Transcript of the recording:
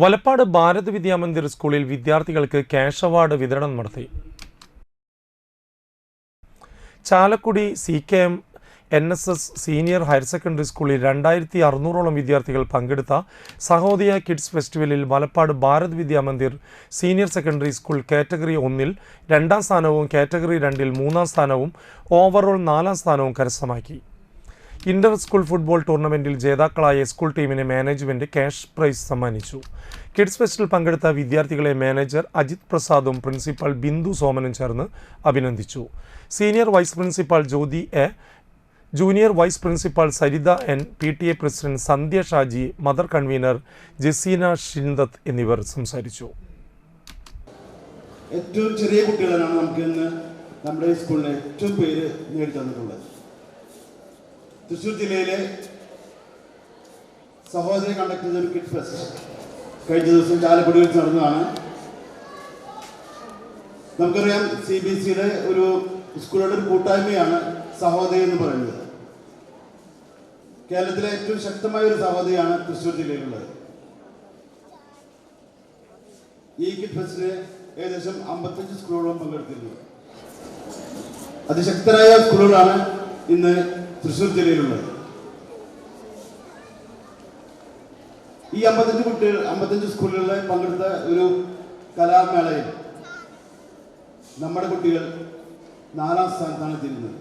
വലപ്പാട് ഭാരത് വിദ്യാമന്ദിർ സ്കൂളിൽ വിദ്യാർത്ഥികൾക്ക് cash award വിതരണം നടത്തി. Chalakudy C K M N S S senior higher secondary സ്കൂളിൽ രണ്ടായിരത്തി അറുന്നൂറോളം വിദ്യാർത്ഥികൾ പങ്കെടുത്ത സഹോദയ കിഡ്സ് ഫെസ്റ്റിവലിൽ Valappad Bharat Vidyamandir senior secondary school category ഒന്നിൽ രണ്ടാം സ്ഥാനവും കാറ്റഗറി രണ്ടിൽ മൂന്നാം സ്ഥാനവും ഓവറോൾ നാലാം സ്ഥാനവും കരസ്ഥമാക്കി. ഇന്റർ സ്കൂൾ ഫുട്ബോൾ ടൂർണമെന്റിൽ ജേതാക്കളായ സ്കൂൾ ടീമിന് മാനേജ്മെന്റ് ക്യാഷ് പ്രൈസ് സമ്മാനിച്ചു. കിഡ്സ് ഫെസ്റ്റിൽ പങ്കെടുത്ത വിദ്യാർത്ഥികളെ മാനേജർ അജിത് പ്രസാദും പ്രിൻസിപ്പൽ ബിന്ദു സോമനും ചേർന്ന് അഭിനന്ദിച്ചു. Senior vice principal Jyothi A junior vice principal Saritha N P T A president Sandhya Shaji mother convener Jaseena Shindath എന്നിവർ സംസാരിച്ചു. ഏറ്റവും ചെറിയ കുട്ടികളാണ് നമുക്ക് ഇന്ന് നമ്മുടെ സ്കൂളിന് ഏറ്റവും പേര് നേടിത്തന്നിട്ടുള്ളത് തൃശ്ശൂർ ജില്ലയിലെ സഹോദരി കണ്ടക്ട് ചെയ്ത ഒരു കിഡ് ഫെസ്റ്റ് കഴിഞ്ഞ ദിവസം ചാലക്കുടിയിൽ വെച്ച് നടന്നതാണ്. നമുക്കറിയാം സി ബി സിയുടെ ഒരു സ്കൂളുടെ ഒരു കൂട്ടായ്മയാണ് സഹോദരി എന്ന് പറയുന്നത്. കേരളത്തിലെ ഏറ്റവും ശക്തമായ ഒരു സഹോദരിയാണ് തൃശ്ശൂർ ജില്ലയിലുള്ളത്. ഈ കിഡ് ഫെസ്റ്റിന് ഏകദേശം അമ്പത്തഞ്ച് സ്കൂളുകളും പങ്കെടുത്തിരുന്നു. അതിശക്തരായ സ്കൂളുകളാണ് ഇന്ന് തൃശ്ശൂർ ജില്ലയിലുള്ളത് ഈ അമ്പത്തഞ്ച് കുട്ടികൾ അമ്പത്തഞ്ച് സ്കൂളുകളിൽ പങ്കെടുത്ത ഒരു കലാമേളയിൽ നമ്മുടെ കുട്ടികൾ നാലാം സ്ഥാനത്താണ് എത്തിയിരുന്നത്.